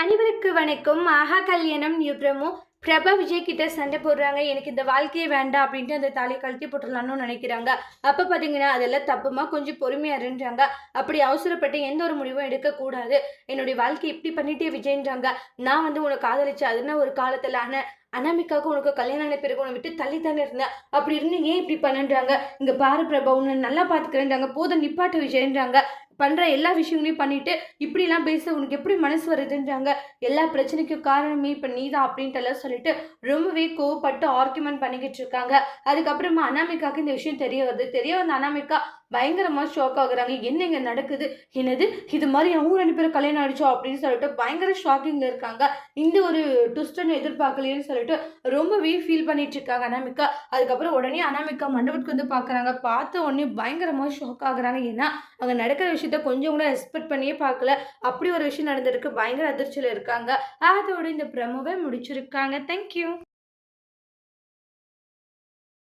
அனைவருக்கு வணக்கம். ஆஹா கல்யாணம் நியூ பிரமோ. பிரபா விஜய் கிட்ட சண்டை போடுறாங்க. எனக்கு இந்த வாழ்க்கையே வேண்டாம் அப்படின்ட்டு அந்த தாலி கழட்டி போட்டுடலான்னு நினைக்கிறாங்க. அப்போ பார்த்தீங்கன்னா அதெல்லாம் தப்புமா? கொஞ்சம் பொறுமையாக இருன்றாங்க. அப்படி அவசரப்பட்டு எந்த ஒரு முடிவும் எடுக்கக்கூடாது என்னுடைய வாழ்க்கை இப்படி பண்ணிட்டே விஜய்ன்றாங்க. நான் வந்து உனக்கு காதலிச்சு அதுனா ஒரு காலத்தில் ஆனால் அனாமிக்காவுக்கு உனக்கு கல்யாணம் ஆன பிறகு உன்னை விட்டு தள்ளி தானே இருந்தேன் அப்படி இருந்து ஏன் இப்படி பண்ணுன்றாங்க? இங்கே பாரு பிரபா உன்னை நல்லா பார்த்துக்கிறேன்றாங்க. போதும் நிப்பாட்டு விஷயன்றாங்க பண்ணுற எல்லா விஷயங்களையும் பண்ணிட்டு இப்படிலாம் பேச உனக்கு எப்படி மனசு வருதுன்றாங்க. எல்லா பிரச்சனைக்கும் காரணமே இப்போ நீ தான் அப்படின்ட்டு எல்லாம் சொல்லிட்டு ரொம்பவே கோவப்பட்டு ஆர்குமெண்ட் பண்ணிக்கிட்டு இருக்காங்க. அதுக்கப்புறமா அனாமிகாவுக்கு இந்த விஷயம் தெரிய வருது. தெரிய வந்த அனாமிக்கா பயங்கரமாக ஷாக் ஆகுறாங்க. என்ன இங்கே நடக்குது? என்னது? இது மாதிரி அவங்க ரெண்டு பேரும் கல்யாணம் ஆயிடுச்சோம் அப்படின்னு சொல்லிட்டு பயங்கர ஷாக்கிங்கில் இருக்காங்க. இந்த ஒரு ட்விஸ்டன்னு எதிர்பார்க்கலையேன்னு சொல்லிட்டு ரொம்பவே ஃபீல் பண்ணிட்டு இருக்காங்க அனாமிகா. அதுக்கப்புறம் உடனே அனாமிகா மண்டபத்துக்கு வந்து பார்க்குறாங்க பார்த்த உடனே பயங்கரமாக ஷாக் ஆகுறாங்க. ஏன்னா அங்கே நடக்கிற விஷயத்த கொஞ்சம் கூட எக்ஸ்பெக்ட் பண்ணியே பார்க்கல. அப்படி ஒரு விஷயம் நடந்திருக்கு. பயங்கர அதிர்ச்சியில் இருக்காங்க. அதோட இந்த ப்ரமோவை முடிச்சிருக்காங்க. தேங்க்யூ